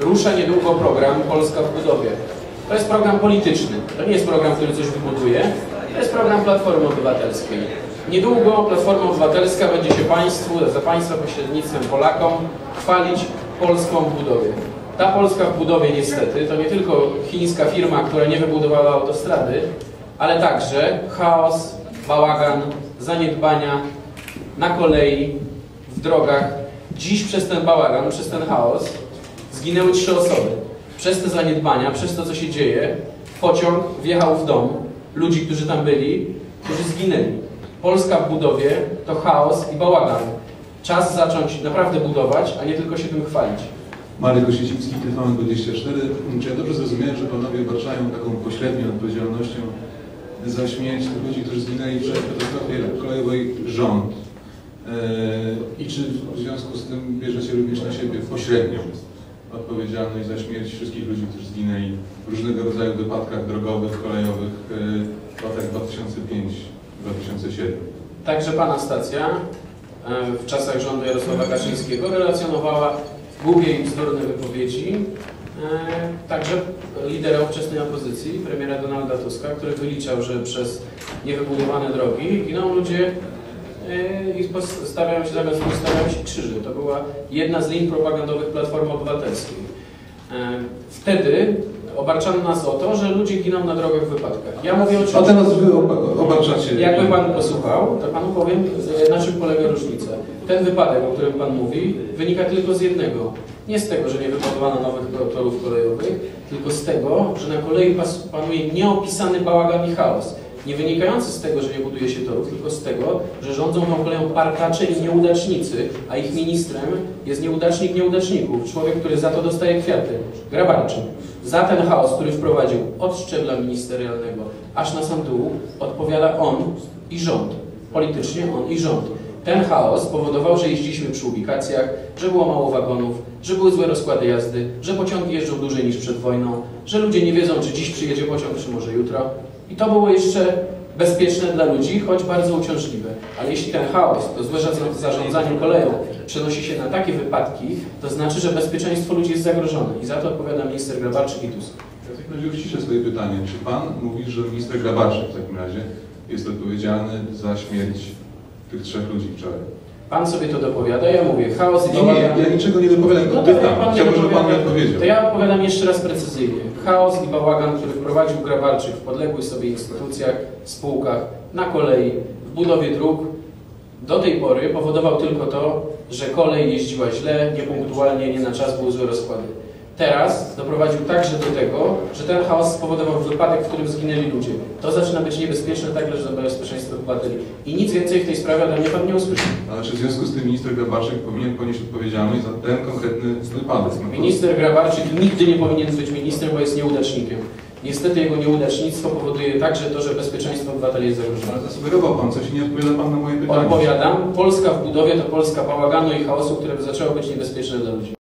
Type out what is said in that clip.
rusza niedługo program Polska w budowie. To jest program polityczny. To nie jest program, który coś wybuduje. To jest program Platformy Obywatelskiej. Niedługo Platforma Obywatelska będzie się Państwu, za Państwa pośrednictwem Polakom chwalić Polską w budowie. Ta Polska w budowie niestety to nie tylko chińska firma, która nie wybudowała autostrady, ale także chaos, bałagan, zaniedbania na kolei, w drogach. Dziś przez ten bałagan, przez ten chaos zginęły trzy osoby. Przez te zaniedbania, przez to, co się dzieje, pociąg wjechał w dom ludzi, którzy tam byli, którzy zginęli. Polska w budowie to chaos i bałagan. Czas zacząć naprawdę budować, a nie tylko się tym chwalić. Marek Osiecicki, TVN24. Czy ja dobrze zrozumiałem, że panowie obarczają taką pośrednią odpowiedzialnością za śmierć tych ludzi, którzy zginęli w katastrofie kolejowej rząd? Eee, I czy w związku z tym bierzecie również na siebie pośrednią odpowiedzialność za śmierć wszystkich ludzi, którzy zginęli w różnego rodzaju wypadkach drogowych, kolejowych eee, w latach 2005-2007? Także Pana stacja e, w czasach rządu Jarosława Kaczyńskiego relacjonowała głupie i bzdurne wypowiedzi e, także lidera ówczesnej opozycji, premiera Donalda Tuska, który wyliczał, że przez niewybudowane drogi giną ludzie i pos- stawiają się zamiast stawiają się krzyże. To była jedna z linii propagandowych Platformy Obywatelskiej. E, Wtedy obarczano nas o to, że ludzie giną na drogach w wypadkach. Ja mówię A oczywiście... teraz wy oba- obarczacie... Jakby Pan posłuchał, to Panu powiem, e, na czym polega różnica. Ten wypadek, o którym Pan mówi, wynika tylko z jednego. Nie z tego, że nie wybudowano nowych torów kolejowych, tylko z tego, że na kolei panuje nieopisany bałagan i chaos. Nie wynikający z tego, że nie buduje się torów, tylko z tego, że rządzą tą koleją partacze i nieudacznicy, a ich ministrem jest nieudacznik nieudaczników, człowiek, który za to dostaje kwiaty. Grabarczyk. Za ten chaos, który wprowadził od szczebla ministerialnego aż na sam dół, odpowiada on i rząd. Politycznie on i rząd. Ten chaos powodował, że jeździliśmy przy ubikacjach, że było mało wagonów, że były złe rozkłady jazdy, że pociągi jeżdżą dłużej niż przed wojną, że ludzie nie wiedzą, czy dziś przyjedzie pociąg, czy może jutro. I to było jeszcze bezpieczne dla ludzi, choć bardzo uciążliwe. Ale jeśli ten chaos, to złe zarząd- zarządzanie koleją przenosi się na takie wypadki, to znaczy, że bezpieczeństwo ludzi jest zagrożone. I za to odpowiada minister Grabarczyk i Tusk. Ja w takim razie uściszę swoje pytanie. Czy Pan mówi, że minister Grabarczyk w takim razie jest odpowiedzialny za śmierć tych trzech ludzi wczoraj? Pan sobie to dopowiada, ja mówię, chaos i Nie, nie, bałagan. ja niczego nie dopowiadam, No to jak pytam. pan nie Chciałbym, żeby Pan mi dopowiada, odpowiedział. To ja odpowiadam jeszcze raz precyzyjnie. Chaos i bałagan, który wprowadził Grabarczyk w podległych sobie instytucjach, spółkach, na kolei, w budowie dróg, do tej pory powodował tylko to, że kolej jeździła źle, niepunktualnie, nie na czas, były złe rozkłady. Teraz doprowadził także do tego, że ten chaos spowodował wypadek, w którym zginęli ludzie. To zaczyna być niebezpieczne także dla bezpieczeństwa obywateli. I nic więcej w tej sprawie ode mnie Pan nie usłyszy. Ale czy w związku z tym minister Grabarczyk powinien ponieść odpowiedzialność za ten konkretny wypadek? No Minister Grabarczyk nigdy nie powinien być ministrem, bo jest nieudacznikiem. Niestety jego nieudacznictwo powoduje także to, że bezpieczeństwo obywateli jest zagrożone. Ale zasugerował Pan coś i nie odpowiada Pan na moje pytanie. Odpowiadam, Polska w budowie to Polska bałaganu i chaosu, które zaczęło być niebezpieczne dla ludzi.